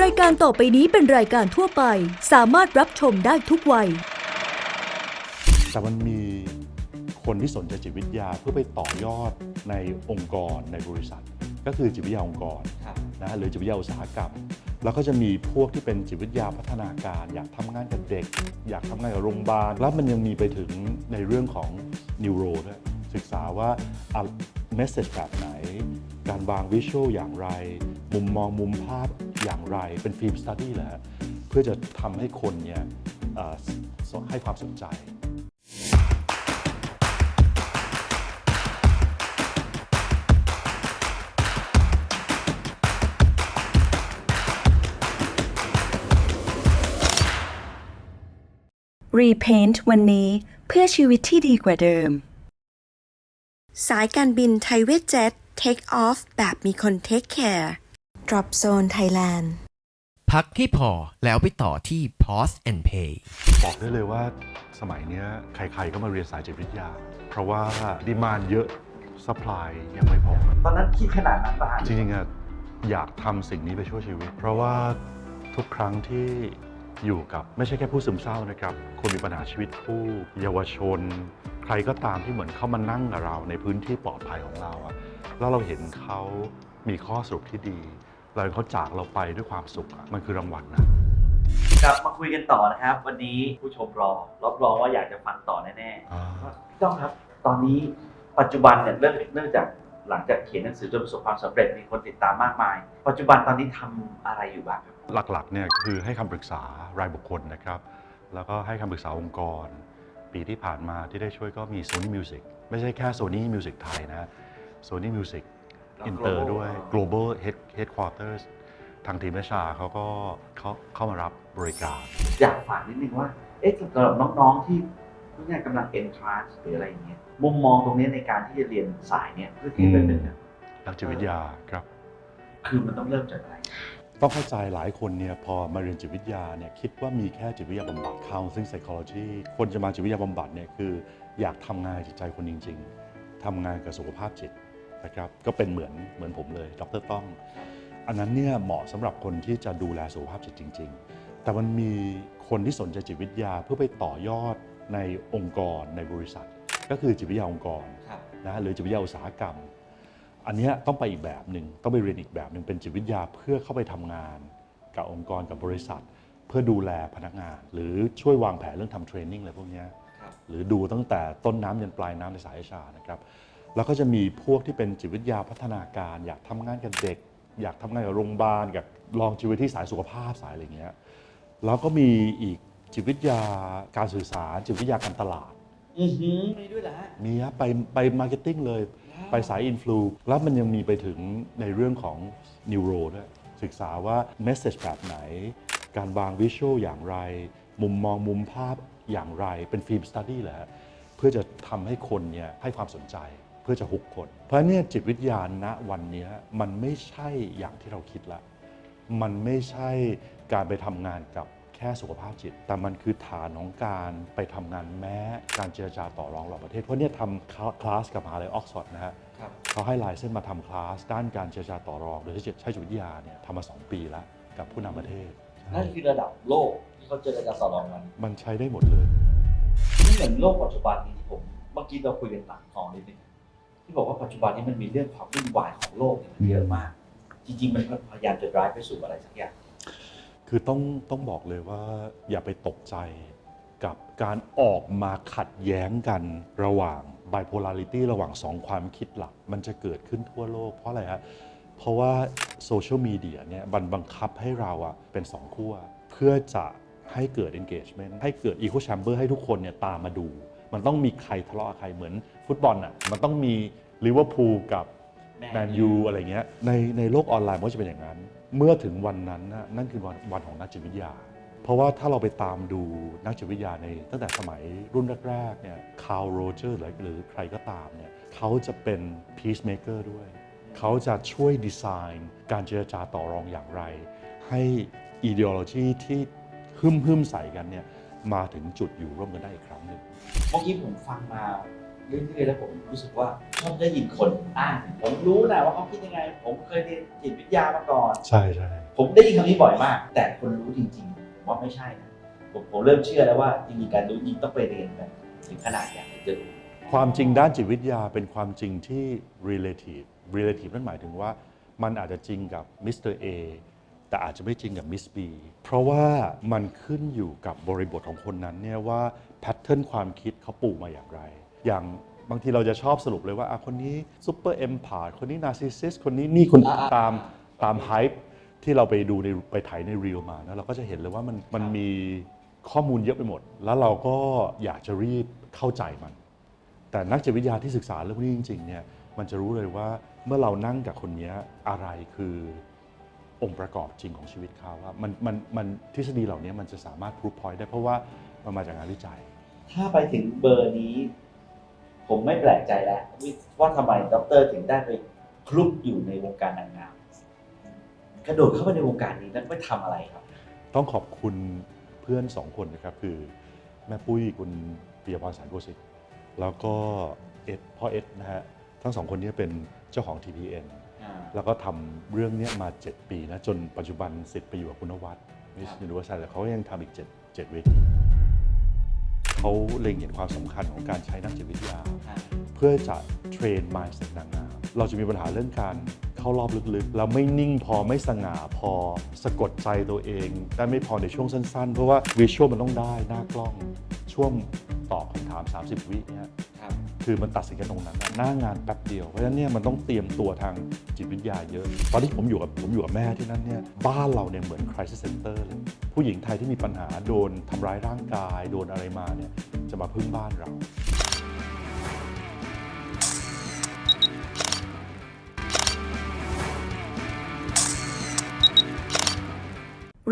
รายการต่อไปนี้เป็นรายการทั่วไป สามารถรับชมได้ทุกวัย แต่มันมีคนที่สนใจจิตวิทยาเพื่อไปต่อยอดในองค์กรในบริษัท ก็คือจิตวิทยาองค์กรครับนะฮะหรือจิตวิทยาอุตสาหกรรม แล้วก็จะมีพวกที่เป็นจิตวิทยาพัฒนาการ อยากทำงานกับเด็ก อยากทำงานกับโรงพยาบาลแล้วมันยังมีไปถึงในเรื่องของนิวโรด้วยศึกษาว่า เมสเซจแบบไหน การวางวิชวลอย่างไร มุมมองมุมภาพอย่างไร เป็นฟิล์มสตัดดี้แหละเพื่อจะทำให้คนเนี่ยให้ความสนใจ Repaint วันนี้เพื่อชีวิตที่ดีกว่าเดิม สายการบินไทยเวทเจ็ต Take Off แบบมีคน Take Care Drop Zone Thailand พักให้พอแล้วไปต่อที่ Pause and Pay บอกได้เลยว่าสมัยเนี้ยใครๆก็มาเรียนสายจิตวิทยา เพราะว่าดีมานเยอะสปายยังไม่พอ ตอนนั้นคิดขนาดนั้นป่ะฮะจริงๆอะอยากทำสิ่งนี้ไปช่วยชีวิต เพราะว่าทุกครั้งที่อยู่กับไม่ใช่แค่ผู้ซึมเศร้านะครับ คนมีปัญหาชีวิตคู่ เยาวชน ใครก็ตามที่เหมือนเข้ามานั่งกับเราในพื้นที่ปลอดภัยของเราอะแล้วเราเห็นเขามีข้อสรุปที่ดี แล้วเขาจากเราไปด้วยความสุขอะมันคือรางวัลนะ กลับมาคุยกันต่อนะครับ วันนี้ผู้ชมรอรับรองว่าอยากจะฟังต่อแน่ๆพี่ต้องครับ ตอนนี้ปัจจุบันเนี่ยเรื่องเนื่องจากหลังจากเขียนหนังสือจนประสบความสำเร็จมีคนติดตามมากมาย ปัจจุบันตอนนี้ทำอะไรอยู่บ้างครับหลักๆเนี่ยคือให้คำปรึกษารายบุคคลนะครับ แล้วก็ให้คำปรึกษาองค์กร ปีที่ผ่านมาที่ได้ช่วยก็มี Sony Music ไม่ใช่แค่ Sony Music ไทยนะ Sony Music แล้ว Inter Global ด้วย Global Head Headquarters ทางทีมแมชาเขาก็เขาเข้ามารับบริการ อยากฝากนิดนึงว่า เอ๊ะสำหรับน้องๆที่เพิ่งกำลัง entrance หรืออะไรอย่างเงี้ย มุมมองตรงนี้ในการที่จะเรียนสายเนี่ยเพื่อที่จะเป็นแบบนักจิตวิทยาครับ คือมันต้องเริ่มจากอะไร ต้องเข้าใจหลายคนเนี่ยพอมาเรียนจิตวิทยาเนี่ยคิดว่ามีแค่จิตวิทยาบำบัด counseling psychology คนจะมาจิตวิทยาบำบัดเนี่ยคืออยากทำงานจิตใจคนจริง ๆทำงานกับสุขภาพจิตนะครับก็เป็นเหมือนเหมือนผมเลยดรต้อง อันนั้นเนี่ยเหมาะสำหรับคนที่จะดูแลสุขภาพจิตจริง ๆ แต่มันมีคนที่สนใจจิตวิทยาเพื่อไปต่อยอดในองค์กรในบริษัท ก็คือจิตวิทยาองค์กรนะหรือจิตวิทยาอุตสาหกรรม อันเนี้ยต้องไปอีกแบบหนึ่งต้องไปเรียนอีกแบบหนึ่งเป็นจิตวิทยาเพื่อเข้าไปทำงานกับองค์กรกับบริษัท เพื่อดูแลพนักงาน หรือช่วยวางแผนเรื่องทำเทรนนิ่งอะไรพวกเนี้ยครับหรือดูตั้งแต่ต้นน้ำยันปลายน้ำในสายวิชานะครับแล้วก็จะมีพวกที่เป็นจิตวิทยาพัฒนาการ อยากทำงานกับเด็ก อยากทำงานกับโรงพยาบาลอยากลองชีวิตที่สายสุขภาพสายอะไรเงี้ยแล้วก็มีอีกจิตวิทยาการสื่อสารจิตวิทยาการตลาดอือหือมีด้วยเหรอฮะมีครับไปไปมาร์เก็ตติ้งเลย ไปสายอินฟลูแล้วมันยังมีไปถึงในเรื่องของนิวโรด้วยศึกษาว่าเมสเซจแบบไหน การวางวิชวลอย่างไร มุมมองมุมภาพอย่างไรเป็นฟิล์มสตัดดี้แหละเพื่อจะทำให้คนเนี่ยให้ความสนใจเพื่อจะฮุกคน เพราะเนี่ยจิตวิทยาณวันนี้มันไม่ใช่อย่างที่เราคิดละ มันไม่ใช่การไปทำงานกับ ค่สุขภาพจิต แต่มันคือฐานของการไปทำงานแม้การเจรจาต่อรองระหว่างประเทศ เพราะเนี่ยทำคลาสกับมหาลัยออกซฟอร์ดนะฮะครับเขาให้ลายเส้นมาทำคลาสด้านการเจรจาต่อรองโดยใช้จิตวิทยาเนี่ยทำมา 2 ปีแล้วกับผู้นำประเทศนั่นคือระดับโลกที่เขาเจรจาต่อรองกันมันใช้ได้หมดเลยไม่เหมือนโลกปัจจุบันนี้ที่ผมเมื่อกี้เราคุยกันหลังกองนิดนึงที่บอกว่าปัจจุบันนี้มันมีเรื่องความวุ่นวายของโลกเนี่ยมันเยอะมาก จริง ๆ มันพยายามจะ drive ไปสู่อะไรสักอย่าง คือต้องต้องบอกเลยว่าอย่าไปตกใจกับการออกมาขัดแย้งกันระหว่าง bipolarity ระหว่างสองความคิดหลัก มันจะเกิดขึ้นทั่วโลกเพราะอะไรฮะเพราะว่าโซเชียลมีเดียเนี่ยบันบังคับให้เราอะเป็นสองขั้วเพื่อจะให้เกิด engagement ให้เกิด echo chamber ให้ทุกคนเนี่ยตามมาดู มันต้องมีใครทะเลาะกับใครเหมือนฟุตบอลอะมันต้องมีลิเวอร์พูลกับแมนยูอะไรเงี้ยในในโลกออนไลน์มันก็จะเป็นอย่างนั้น เมื่อถึงวันนั้นนะนั่นคือวันวันของนักจิตวิทยา เพราะว่าถ้าเราไปตามดูนักจิตวิทยาในตั้งแต่สมัยรุ่นแรกๆเนี่ยคาร์โรเจอร์หรือใครก็ตามเนี่ยเขาจะเป็น peacemaker ด้วย เขาจะช่วยดีไซน์การเจรจาต่อรองอย่างไร ให้ ideology ที่หึ่มหึมใส่กันเนี่ยมาถึงจุดอยู่ร่วมกันได้อีกครั้งหนึ่งเมื่อกี้ผมฟังมา เรื่อยๆแล้วผมรู้สึกว่าชอบได้ยินคนอ้างผมรู้นะว่าเขาคิดยังไง ผมเคยเรียนจิตวิทยามาก่อน ใช่ใช่ผมได้ยินคำนี้บ่อยมาก แต่คนรู้จริงๆผมว่าไม่ใช่นะผมผมเริ่มเชื่อแล้วว่าจริงๆการรู้จริงต้องไปเรียนกันถึงขนาดอย่างที่จะรู้ความจริงด้านจิตวิทยาเป็นความจริงที่ relative relative นั่นหมายถึงว่ามันอาจจะจริงกับมิสเตอร์เอแต่อาจจะไม่จริงกับมิสบีเพราะว่ามันขึ้นอยู่กับบริบทของคนนั้นเนี่ยว่าแพทเทิร์นความคิดเขาปลูกมาอย่างไร อย่างบางทีเราจะชอบสรุปเลยว่าอะคนนี้ซูเปอร์เอมพาร์คนนี้นาร์ซิสซิสคนนี้นี่คนอ่าตามตามไฮป์ที่เราไปดูในไปถ่ายในรีลมานะเราก็จะเห็นเลยว่ามันมันมีข้อมูลเยอะไปหมด แล้วเราก็อยากจะรีบเข้าใจมัน แต่นักจิตวิทยาที่ศึกษาเรื่องพวกนี้จริงๆเนี่ยมันจะรู้เลยว่าเมื่อเรานั่งกับคนเนี้ยอะไรคือองค์ประกอบจริงของชีวิตเขาว่ามันมันมันทฤษฎีเหล่านี้มันจะสามารถพรูฟพอยต์ได้เพราะว่ามันมาจากงานวิจัย ถ้าไปถึงเบอร์นี้ ผมไม่แปลกใจแล้วว่าทำไมด็อกเตอร์ถึงได้ไปคลุกอยู่ในวงการนางงามกระโดดเข้าไปในวงการนี้นั้นไปทำอะไรครับ ต้องขอบคุณเพื่อนสองคนนะครับคือแม่ปุ้ยคุณปียพรสารโกสิทธิ์แล้วก็เอ็ดพ่อเอ็ดนะฮะทั้งสองคนนี้เป็นเจ้าของ TPN แล้วก็ทำเรื่องเนี้ยมา 7 ปีนะจนปัจจุบันสิทธิ์ไปอยู่กับคุณนวัดมิสครับยูนิเวอร์ซัลแต่เขาก็ยังทำอีก 7 7เวที เขาเล็งเห็นความสำคัญของการใช้นักจิตวิทยา เพื่อจะเทรน mindset นางงามเราจะมีปัญหาเรื่องการเข้ารอบลึกๆ แล้วไม่นิ่งพอไม่สง่าพอสะกดใจตัวเอง ได้ไม่พอในช่วงสั้นๆ เพราะว่าวิชวลมันต้องได้หน้ากล้อง ช่วงตอบคำถาม 30 วิเนี่ยครับคือมันตัดสินกันตรงนั้นนะหน้างานแป๊บเดียวเพราะฉะนั้นเนี่ยมันต้องเตรียมตัวทางจิตวิทยาเยอะ ตอนที่ผมอยู่กับผมอยู่กับแม่ที่นั่นเนี่ยบ้านเราเนี่ยเหมือน crisis center เลยผู้หญิงไทยที่มีปัญหาโดนทำร้ายร่างกาย โดนอะไรมาเนี่ยจะมาพึ่งบ้านเรา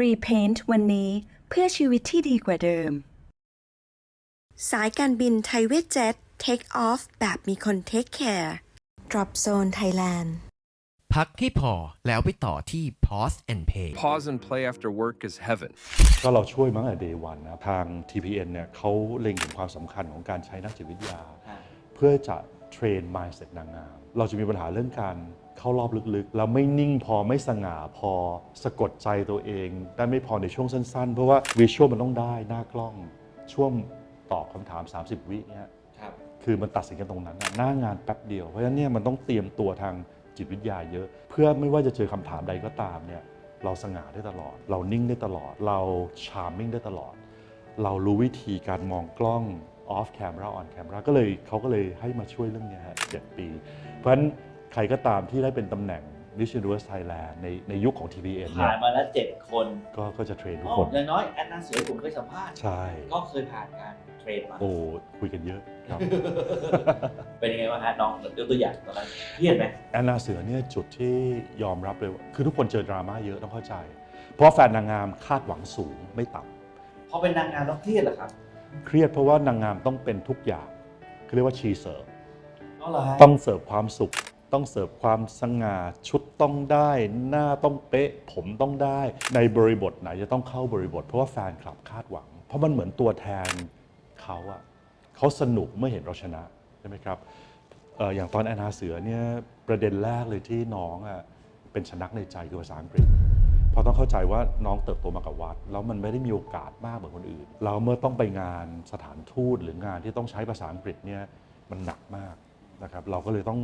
Repaint วันนี้เพื่อชีวิตที่ดีกว่าเดิม สายการบินไทยเวทเจ็ต Take off แบบมีคน Take care Drop Zone Thailand พักให้พอแล้วไปต่อที่ pause and pay Pause and play after work is heaven. ก็เราช่วยมาตั้งแต่ day one นะ ทาง TPN เนี่ยเขาเล็งเห็นความสำคัญของการใช้นักจิตวิทยา เพื่อจะเทรน mindset นางงาม เราจะมีปัญหาเรื่องการเข้ารอบลึกๆ แล้วไม่นิ่งพอไม่สง่าพอสะกดใจตัวเอง ได้ไม่พอในช่วงสั้นๆ เพราะว่าวิชวลมันต้องได้หน้ากล้องช่วง ตอบคำถาม 30 วิเนี่ยครับคือมันตัดสินกันตรงนั้นนะหน้างานแป๊บเดียว เพราะฉะนั้นเนี่ยมันต้องเตรียมตัวทางจิตวิทยาเยอะ เพื่อไม่ว่าจะเจอคำถามใดก็ตามเนี่ยเราสง่าได้ตลอด เรานิ่งได้ตลอด เราชาร์มมิ่งได้ตลอด เรารู้วิธีการมองกล้อง off camera on camera ก็เลยเขาก็เลยให้มาช่วยเรื่องเนี้ยฮะเจ็ดปี เพราะฉะนั้นใครก็ตามที่ได้เป็นตำแหน่ง Miss Universe Thailand ในในยุคของ TVN เนี่ผ่ายนมาแล้วเจ็ดคนก็ก็จะเทรนทุกอ๋อคน อย่างน้อยแอนนาเสือผมเคยสัมภาษณ์ ใช่ ก็เคยผ่านการเทรนมา โอ้คุยกันเยอะครับ เป็นยังไงบ้างฮะน้องยกตัวอย่างตอนนั้นเครียดไหม แอนนาเสือเนี่ยจุดที่ยอมรับเลยว่าคือทุกคนเจอดราม่าเยอะต้องเข้าใจ เพราะแฟนนางงามคาดหวังสูงไม่ต่พอเป็นนางงามต้องเครียดเหรอครับำเครียดเพราะว่านางงามต้องเป็นทุกอย่างคือเรียกว่าชีเสิร์ฟ อ๋อเหรอฮะต้องเสิร์ฟความสุข ต้องเสิร์ฟความสง่าชุดต้องได้ หน้าต้องเป๊ะ ผมต้องได้ ในบริบทไหนจะต้องเข้าบริบท เพราะว่าแฟนคลับคาดหวัง เพราะมันเหมือนตัวแทนเขาอะเขาสนุกเมื่อเห็นเราชนะใช่ไหมครับออย่างตอนแอนนาเสือเนี่ยประเด็นแรกเลยที่น้องอะเป็นชนักในใจคือภาษาอังกฤษพราะต้องเข้าใจว่าน้องเติบโตมากับวัด แล้วมันไม่ได้มีโอกาสมากเหมือนคนอื่น เราเมื่อต้องไปงานสถานทูตหรืองานที่ต้องใช้ภาษาอังกฤษเนี่ยมันหนักมากนะครับ เราก็เลยต้อง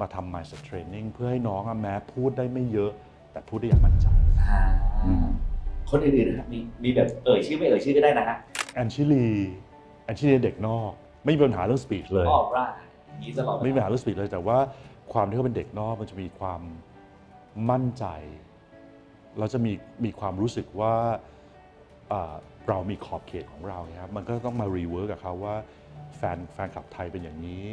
มาทำ mindset training เพื่อให้น้องอะแม้พูดได้ไม่เยอะ แต่พูดได้อย่างมั่นใจ อ่าคนอื่นๆนะครับมีมีแบบเอ่ยชื่อไม่เอ่ยชื่อก็ได้นะฮะแอนชิลีแอนชิลีเด็กนอก ไม่มีปัญหาเรื่อง speech เลย ออร่าอย่างนี้ตลอดเวลาไม่มีปัญหาเรื่อง speech เลย แต่ว่าความที่เขาเป็นเด็กนอกมันจะมีความมั่นใจ เราจะมีมีความรู้สึกว่าอ่าเรามีขอบเขตของเราเนี่ยครับมันก็ต้องมารีเวิร์กกับเขาว่าแฟนแฟนคลับไทยเป็นอย่างนี้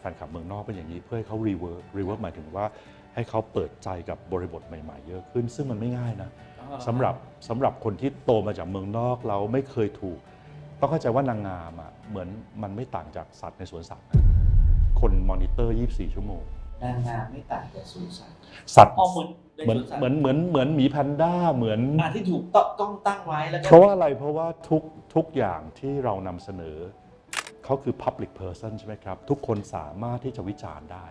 แฟนคลับเมืองนอกเป็นอย่างนี้ เพื่อให้เขารีเวิร์กรีเวิร์กหมายถึงว่าให้เขาเปิดใจกับบริบทใหม่ๆ เยอะขึ้น ซึ่งมันไม่ง่ายนะอ๋อเอฮะสำหรับสำหรับคนที่โตมาจากเมืองนอกเราไม่เคยถูก ต้องเข้าใจว่านางงามอะเหมือนมันไม่ต่างจากสัตว์ในสวนสัตว์นะคนมอนิเตอร์ 24 ชั่วโมง นางงามไม่ต่างจากสูสัตว์สัตว์ อ๋อเหมือนในเหมือนสวนสัตว์เหมือนเหมือนเหมือนหมีแพนด้าเหมือน อ่าที่ถูกต้องต้องตั้งไว้แล้วก็ เพราะว่าอะไรเพราะว่าทุกทุกอย่างที่เรานำเสนอ เขาคือ public person ใช่ไหมครับ ทุกคนสามารถที่จะวิจารณ์ได้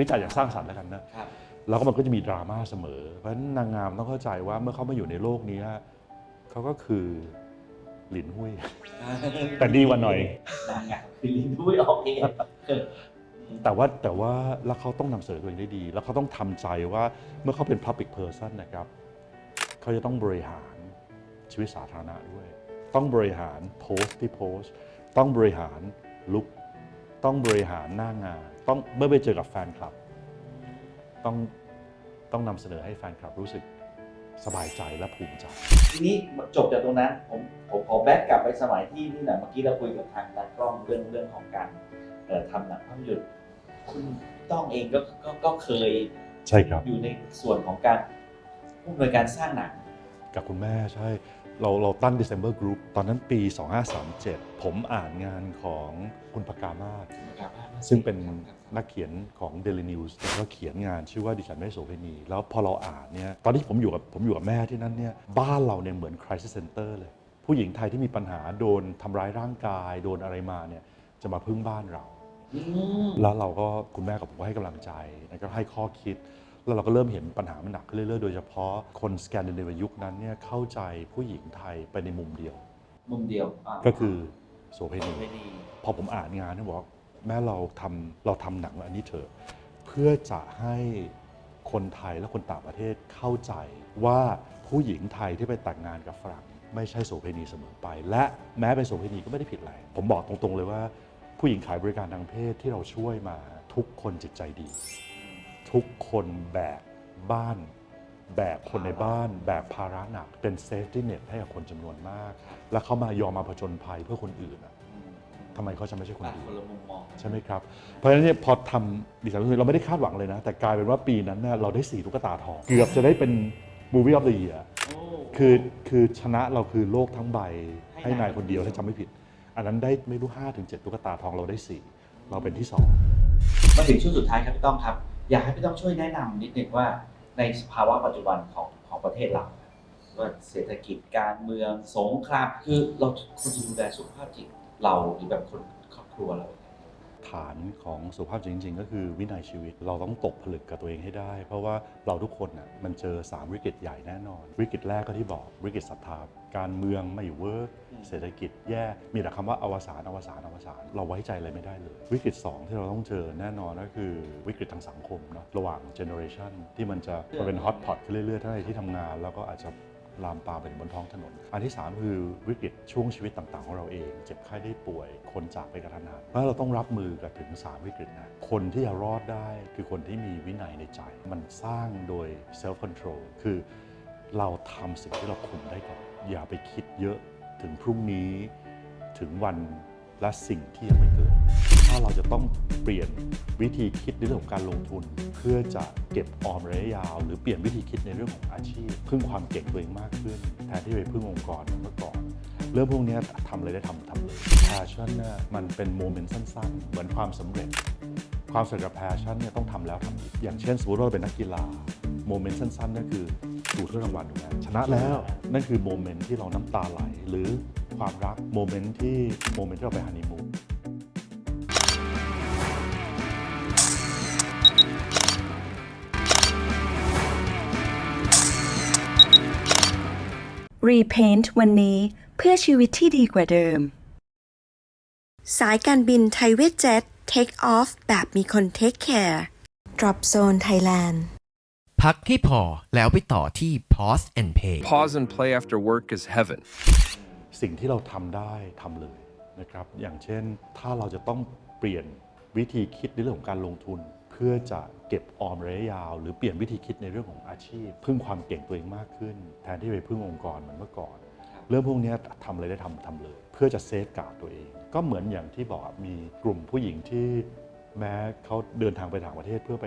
วิจารณ์อย่างสร้างสรรค์แล้วกันนะครับแล้วก็มันก็จะมีดราม่าเสมอ เพราะฉะนั้นนางงามต้องเข้าใจว่าเมื่อเขามาอยู่ในโลกนี้เขาก็คือหลินหุ้ย แต่ดีกว่าหน่อยนางงามคือลิ้นด้วยออกเองแต่ว่าแต่ว่าแล้วเขาต้องนำเสนอตัวเองได้ดี แล้วเขาต้องทำใจว่าเมื่อเขาเป็น public person นะครับเขาจะต้องบริหารชีวิตสาธารณะด้วย ต้องบริหารโพสต์ที่โพสต์ ต้องบริหารลุกต้องบริหารหน้างาน ต้องเมื่อไปเจอกับแฟนคลับ ต้องต้องนำเสนอให้แฟนคลับรู้สึกสบายใจและภูมิใจ ทีนี้จบจากตรงนั้นผมผมขอแบ็กกลับไปสมัยที่นี่หน่อยเมื่อกี้เราคุยกับทางตากล้องเรื่องเรื่องของการเอ่อทำหนังภาพยนตร์คุณต้องเองก็ก็ก็เคยใช่ครับ อยู่ในส่วนของการผู้อำนวยการสร้างหนัง กับคุณแม่ใช่ เราเราตั้ง December Group ตอนนั้นปี 2537 ผมอ่านงานของคุณปากามาศซึ่งเป็นนักเขียนของ Daily News แล้วก็เขียนงานชื่อว่าดิฉันไม่โสเภณี แล้วพอเราอ่านเนี่ยตอนที่ผมอยู่กับผมอยู่กับแม่ที่นั่นเนี่ยบ้านเราเนี่ยเหมือน crisis center เลย ผู้หญิงไทยที่มีปัญหาโดนทำร้ายร่างกาย โดนอะไรมาเนี่ยจะมาพึ่งบ้านเราอืมแล้วเราก็คุณแม่กับผมก็ให้กำลังใจแล้วก็ให้ข้อคิด แล้วเราก็เริ่มเห็นปัญหามันหนักขึ้นเรื่อยๆ โดยเฉพาะคนสแกนดิเนเวียยุคนั้นเนี่ยเข้าใจผู้หญิงไทยไปในมุมเดียว มุมเดียวาก็คือโสเภณีไม่ดีพอผมอ่านงานเนี่ยบอกว่าแม่เราทำเราทำหนังอันนี้เถอะเพื่อจะให้คนไทยและคนต่างประเทศเข้าใจว่าผู้หญิงไทยที่ไปแต่งงานกับฝรั่งไม่ใช่โสเภณีเสมอไป และแม้เป็นโสเภณีก็ไม่ได้ผิดอะไร ผมบอกตรงๆเลยว่า ผู้หญิงขายบริการทางเพศที่เราช่วยมาทุกคนจิตใจดี ทุกคนแบกบ้าน แบกคนในบ้าน แบกภาระหนัก เป็นเซฟตี้เน็ตให้กับคนจำนวนมาก แล้วเขามายอมมาผจญภัยเพื่อคนอื่นอะอืมทำไมเขาจะไม่ใช่คนต่างดีคนละมุมมองใช่ไหมครับ เพราะฉะนั้นเนี่ยพอทำดิฉันเราไม่ได้คาดหวังเลยนะ แต่กลายเป็นว่าปีนั้นเนี่ยเราได้สี่ตุ๊กตาทอง เกือบจะได้เป็น Movie of the Year โอ้คือคือชนะเราคือโลกทั้งใบให้ให้นานายยคนเดียวคนเดียวถ้าจำไม่ผิด อันนั้นได้ไม่รู้5ถึง7ตุ๊กตาทองเราได้ 4 เราเป็นที่มาถึงช่วงสุดท้ายครับพี่ต้องครับ อยากให้พี่ต้องช่วยแนะนำนิดนึงว่าในสภาวะปัจจุบันของของประเทศเราว่าเศรษฐกิจการเมืองสงครามคือเราควรจะดูแลสุขภาพจิตเราหรือแบบคนครอบครัวเรา ฐานของสุขภาพจริง ๆ ก็คือวินัยชีวิต เราต้องตกผลึกกับตัวเองให้ได้ เพราะว่าเราทุกคนน่ะมันเจอ 3 วิกฤตใหญ่แน่นอน วิกฤตแรกก็ที่บอกวิกฤตศรัทธาการเมืองไม่เวิร์กอืมเศรษฐกิจแย่มีแต่คำว่าอวสานอวสานอวสานเราไว้ใจอะไรไม่ได้เลย วิกฤต 2 ที่เราต้องเจอแน่นอนก็คือวิกฤตทางสังคมเนาะระหว่างเจเนอเรชันที่มันจะมันเป็นฮอตพอตขึ้นเรื่อยๆทั้งในที่ทำงาน แล้วก็อาจจะ ลามปามไปถึงบนท้องถนน อันที่ 3 คือวิกฤตช่วงชีวิตต่างๆของเราเอง เจ็บไข้ได้ป่วย คนจากไปกระทันหันเพราะฉะนั้นเราต้องรับมือกับถึง 3 วิกฤตนะคนที่จะรอดได้คือคนที่มีวินัยในใจ มันสร้างโดย self control คือเราทำสิ่งที่เราคุมได้ก่อน อย่าไปคิดเยอะถึงพรุ่งนี้ถึงวันและสิ่งที่ยังไม่เกิด ถ้าเราจะต้องเปลี่ยนวิธีคิดในเรื่องของการลงทุน เพื่อจะเก็บออมระยะยาว หรือเปลี่ยนวิธีคิดในเรื่องของอาชีพ พึ่งความเก่งตัวเองมากขึ้น แทนที่ไปพึ่งองค์กรเมื่อก่อนเรื่องพวกนี้ทำเลยได้ทำทำเลย passion เนี่ยมันเป็นโมเมนต์สั้น ๆ เหมือนความสำเร็จ ความสำเร็จกับ passion เนี่ยต้องทำแล้วทำอีกอย่างเช่นสมมติว่าเราเป็นนักกีฬาโมเมนต์สั้นๆนั่นคือถูกถ้วยรางวัลถูกไหมชนะแล้วนั่นคือโมเมนต์ที่เราน้ำตาไหลหรือความรักโมเมนต์ที่โมเมนต์ที่เราไปฮันนีมูน Repaint วันนี้เพื่อชีวิตที่ดีกว่าเดิม สายการบินไทยเวทเจ็ต Take off แบบมีคน Take care Drop Zone Thailand พักให้พอแล้วไปต่อที่ Pause and Pay Pause and play after work is heaven. สิ่งที่เราทำได้ทำเลยนะครับ อย่างเช่นถ้าเราจะต้องเปลี่ยนวิธีคิดในเรื่องของการลงทุน เพื่อจะ เก็บออมระยะยาว หรือเปลี่ยนวิธีคิดในเรื่องของอาชีพ พึ่งความเก่งตัวเองมากขึ้น แทนที่ไปพึ่งองค์กรเหมือนเมื่อก่อน เรื่องพวกเนี้ยทำอะไรได้ทำทำเลย เพื่อจะเซฟการ์ดตัวเอง ก็เหมือนอย่างที่บอกอะมีกลุ่มผู้หญิงที่แม้เขาเดินทางไปต่างประเทศเพื่อไป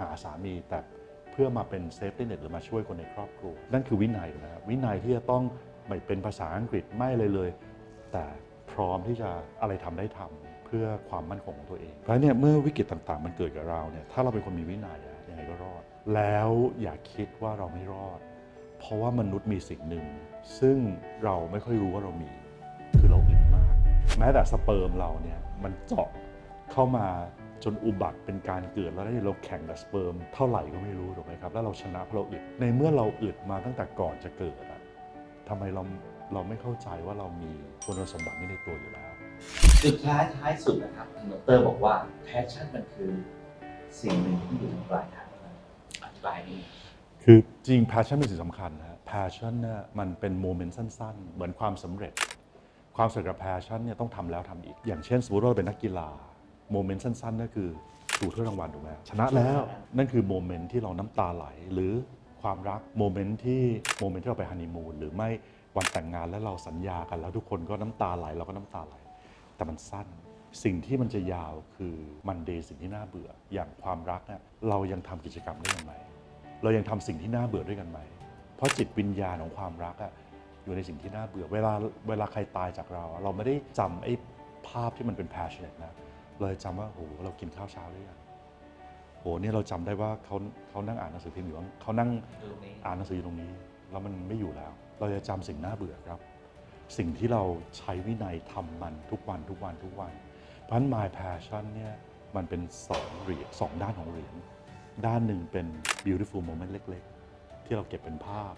หาสามีแต่เพื่อมาเป็นเซฟตี้เน็ตหรือมาช่วยคนในครอบครัว นั่นคือวินัยนะครับวินัยที่จะต้องไม่เป็นภาษาอังกฤษไม่เลยเลย แต่พร้อมที่จะอะไรทำได้ทำ เพื่อความมั่นคงของตัวเอง เพราะฉะนั้นเนี่ยเมื่อวิกฤตต่างๆ มันเกิดกับเราเนี่ยถ้าเราเป็นคนมีวินัยอะยังไงก็รอด แล้วอย่าคิดว่าเราไม่รอด เพราะว่ามนุษย์มีสิ่งหนึ่ง ซึ่งเราไม่ค่อยรู้ว่าเรามี คือเราอึดมาก แม้แต่สเปิร์มเราเนี่ยมันเจาะเข้ามาจนอุบัติเป็นการเกิดแล้วนี่เราแข่งกับสเปิร์มเท่าไหร่ก็ไม่รู้ถูกไหมครับ แล้วเราชนะเพราะเราอึดในเมื่อเราอึดมาตั้งแต่ก่อนจะเกิดอะทำไมเราเราไม่เข้าใจว่าเรามีคุณสมบัตินี้ในตัวอยู่แล้ว สุดท้ายท้ายสุดนะครับทางดรบอกว่าแพชชั่นมันคือสิ่งหนึ่งที่อยู่ตรงปลายทางอธิบายนี่คือจริง passion เป็นสิ่งสำคัญนะฮะ passion เนี่ยมันเป็นโมเมนต์สั้น ๆ เหมือนความสำเร็จ ความสำเร็จกับ passion เนี่ยต้องทำแล้วทำอีก อย่างเช่นสมมติว่าเราเป็นนักกีฬา โมเมนต์สั้นๆนั่นคือถูถ้วยรางวัลถูกไหมชนะแล้ว นั่นคือโมเมนต์ที่เราน้ำตาไหล หรือความรักโมเมนต์ที่โมเมนต์ที่เราไปฮันนีมูนหรือไม่วันแต่งงานแล้วเราสัญญากันแล้วทุกคนก็น้ำตาไหลเราก็น้ำตาไหล แต่มันสั้น สิ่งที่มันจะยาวคือมันเดย์สิ่งที่น่าเบื่อ อย่างความรักเนี่ยเรายังทำกิจกรรมได้ยังไงเรายังทำสิ่งที่น่าเบื่อด้วยกันไหมเพราะจิตวิญญาณของความรักอะอยู่ในสิ่งที่น่าเบื่อ เวลาเวลาใครตายจากเรา เราไม่ได้จำไอ้ภาพที่มันเป็น passionate นะเราจะจำว่าโหเรากินข้าวเช้าหรือยังโหเนี่ยเราจำได้ว่าเขาเขานั่งอ่านหนังสือพิมพ์อยู่ข้างเขานั่งตรงนี้อ่านหนังสืออยู่ตรงนี้ แล้วมันไม่อยู่แล้ว เราจะจำสิ่งน่าเบื่อครับ สิ่งที่เราใช้วินัยทำมันทุกวันทุกวันทุกวัน เพราะฉะนั้น my passion เนี่ยมันเป็นสองเหรียญสองด้านของเหรียญด้านหนึ่งเป็น beautiful moment เล็ก ๆ ที่เราเก็บเป็นภาพ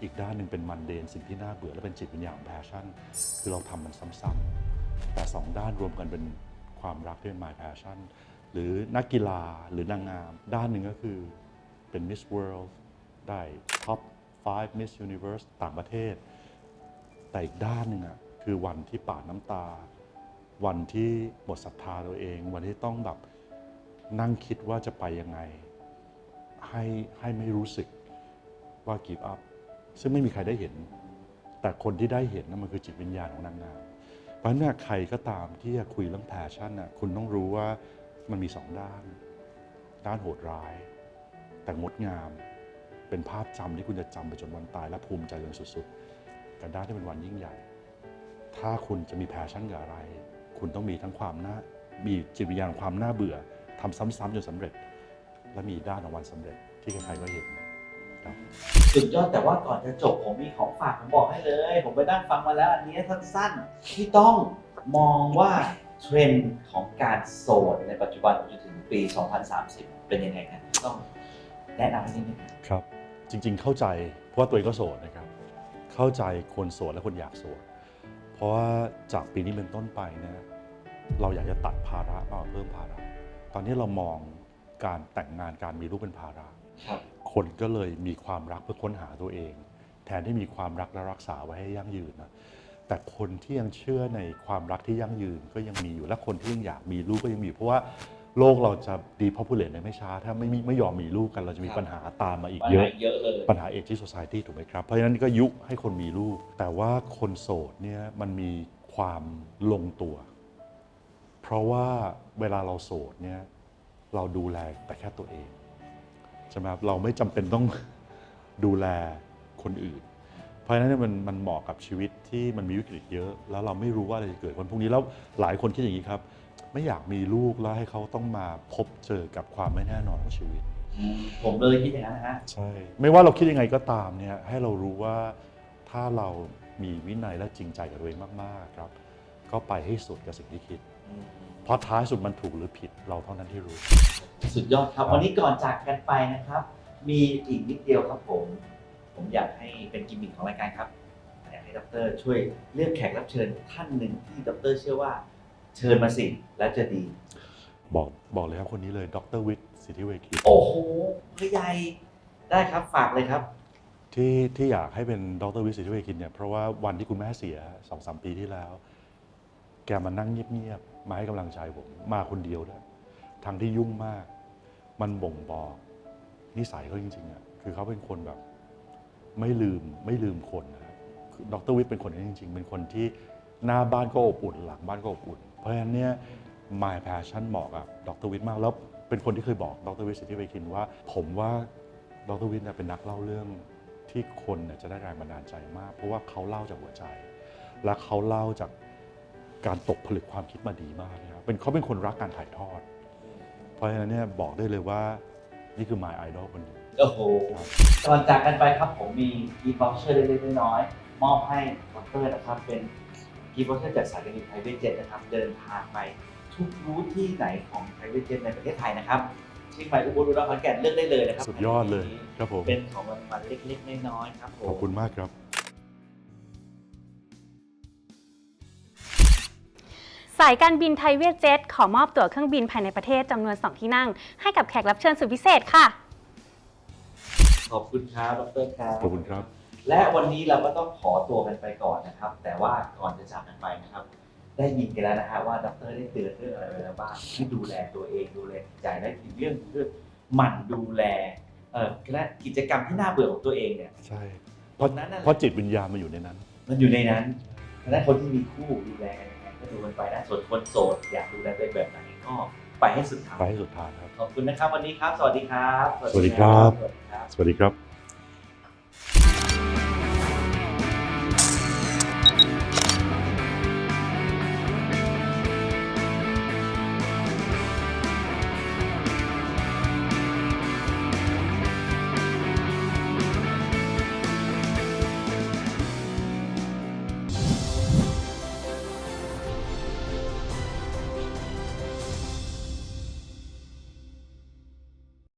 อีกด้านหนึ่งเป็นมันเดนสิ่งที่น่าเบื่อและเป็นจิตวิญญาณของ passion คือเราทำมันซ้ำๆแต่สองด้านรวมกันเป็นความรักที่เป็น my passion หรือนักกีฬาหรือนางงาม ด้านหนึ่งก็คือเป็น Miss World ได้ Top 5 Miss Universe ต่างประเทศ แต่อีกด้านหนึ่งอะคือวันที่ป่าน้ำตา วันที่หมดศรัทธาตัวเอง วันที่ต้องแบบนั่งคิดว่าจะไปยังไง ให้ให้ไม่รู้สึกว่า give up ซึ่งไม่มีใครได้เห็น แต่คนที่ได้เห็นนั่นมันคือจิตวิญญาณของนางงามเพราะฉะนั้นใครก็ตามที่จะคุยเรื่อง passion น่ะคุณต้องรู้ว่ามันมีสองด้าน ด้านโหดร้าย แต่งดงาม เป็นภาพจำที่คุณจะจำไปจนวันตายและภูมิใจจนสุดๆ แต่ด้านที่เป็นวันยิ่งใหญ่ ถ้าคุณจะมีแพชชั่นกับอะไร คุณต้องมีทั้งความน่ามีจิตวิญญาณของความน่าเบื่อทำซ้ำๆจนสำเร็จ และมีด้านของวันสำเร็จที่ใครๆก็เห็นครับสุดยอดแต่ว่าก่อนจะจบผมมีของฝากผมบอกให้เลย ผมไปนั่งฟังมาแล้วอันนี้สั้นๆที่ต้องมองว่าเทรนด์ของการโสดในปัจจุบันจนถึงปี 2030 เป็นยังไงกันต้องแนะนำให้นิดนึงครับครับ จริงๆเข้าใจเพราะว่าตัวเองก็โสดนะครับ เข้าใจคนโสดและคนอยากโสดเพราะว่าจากปีนี้เป็นต้นไปนะเราอยากจะตัดภาระมากกว่าเพิ่มภาระ ตอนนี้เรามองการแต่งงานการมีลูกเป็นภาระครับคนก็เลยมีความรักเพื่อค้นหาตัวเอง แทนที่มีความรักและรักษาไว้ให้ยั่งยืนนะแต่คนที่ยังเชื่อในความรักที่ยั่งยืนก็ยังมีอยู่และคนที่ยังอยากมีลูกก็ยังมีอยู่เพราะว่า โลกเราจะดีพอพูเลตในไม่ช้า ถ้าไม่มีไม่ยอมมีลูกกันเราจะมีครับปัญหาตามมาอีกปัญเยหาอะ เยอะเลยปัญหาเอจิ society ถูกไหมครับ เพราะฉะนั้นก็ยุให้คนมีลูก แต่ว่าคนโสดเนี่ยมันมีความลงตัว เพราะว่าเวลาเราโสดเนี่ยเราดูแลแต่แค่ตัวเองใช่ไหมครับเราไม่จำเป็นต้องดูแลคนอื่น เพราะฉะนั้นเนยมันมันเหมาะกับชีวิตที่มันมีวิกฤตเยอะ แล้วเราไม่รู้ว่าอะไรจะเกิดวันพรุ่งนี้แล้วหลายคนคิดอย่างนี้ครับ ไม่อยากมีลูกแล้วให้เขาต้องมาพบเจอกับความไม่แน่นอนของชีวิตอืมผมเลยคิดอย่างนั้นนะฮะ ใช่ ไม่ว่าเราคิดยังไงก็ตามเนี่ยให้เรารู้ว่าถ้าเรามีวินัยและจริงใจกับตัวเองมากๆครับ ก็ไปให้สุดกับสิ่งที่คิด เพราะท้ายสุดมันถูกหรือผิดเราเท่านั้นที่รู้ สุดยอดครับ วันนี้ก่อนจากกันไปนะครับ มีอีกนิดเดียวครับผม ผมอยากให้เป็นกิมมิคของรายการครับอยากให้ดรช่วยเลือกแขกรับเชิญท่านหนึ่งที่ดรเชื่อว่า เชิญมาสิแล้วจะดี บอกบอกเลยครับคนนี้เลยดรวิทย์สิทธิเวคินโอ้โหพ่อใหญ่ได้ครับฝากเลยครับ ที่ที่อยากให้เป็นดรวิทย์สิทธิเวคินเนี่ยเพราะว่าวันที่คุณแม่เสียสองสามปีที่แล้ว แกมานั่งเงียบๆมาให้กำลังใจผม มาคนเดียวด้วยทั้งที่ยุ่งมาก มันบ่งบอกนิสัยเขาจริงๆอะคือเขาเป็นคนแบบไม่ลืมไม่ลืมคนนะครับคือดรวิทย์เป็นคนอย่างนี้จริง ๆ เป็นคนที่หน้าบ้านก็อบอุ่น หลังบ้านก็อบอุ่น เพราะฉะนั้นเนี่ย my passion เหมาะกับดรวิทย์มาก แล้วเป็นคนที่เคยบอกดรวิทย์สิทธิเวคินว่า ผมว่าดรวิทย์เนี่ยเป็นนักเล่าเรื่องที่คนเนี่ยจะได้แรงบันดาลใจมาก เพราะว่าเขาเล่าจากหัวใจ และเขาเล่าจากการตกผลึกความคิดมาดีมากนะครับเป็นเขาเป็นคนรักการถ่ายทอด เพราะฉะนั้นเนี่ยบอกได้เลยว่านี่คือ my idol คนหนึ่งโอ้โหครับก่อนจากกันไปครับผมมีกีฟ o อเชอร์เล็กๆน้อยๆมอบให้ดรนะครับเป็น กีฟ o อเชอร์จากสายการบินไทยเวทเจ็ตนะครับเดินทางไปทุกรูทที่ไหนของไทยเวทเจ็ตในประเทศไทยนะครับเชียงใหม่อุบลอุดรขอนแก่นเลือกได้เลยนะครับสุดยอดเลยครับผมเป็นของรางวัลเล็กๆน้อยๆครับผมขอบคุณมากครับ สายการบินไทยเวียดเจ็ตขอมอบตั๋วเครื่องบินภายในประเทศจำนวน 2 ที่นั่ง ให้กับแขกรับเชิญสุดพิเศษค่ะ ขอบคุณครับดรครับขอบคุณครับ และวันนี้เราก็ต้องขอตัวกันไปก่อนนะครับ แต่ว่าก่อนจะจากกันไปนะครับ ได้ยินกันแล้วนะฮะว่าดรได้เตือนเรื่องอะไรไปแล้วบ้างที่ดูแลตัวเองดูแลจิตใจและอีกเรื่องเรื่องหมั่นดูแลเอ่อและกิจกรรมที่น่าเบื่อของตัวเองเนี่ยใช่เพตรราะงนั้นน่ะเพราะจิตวิญญาณมันอยู่ในนั้น มันอยู่ในนั้นเพราะฉะนั้นคนที่มีคู่ดูแลกันยังไงก็ดูกันไปนะส่วนคนโสดอยากดูแลตัวเองแบบไหนก็ไปให้สุดทางไปให้สุดทางครับ ขอบคุณนะครับวันนี้ครับ สวัสดีครับ สวัสดีครับ สวัสดีครับสวัสดีครับ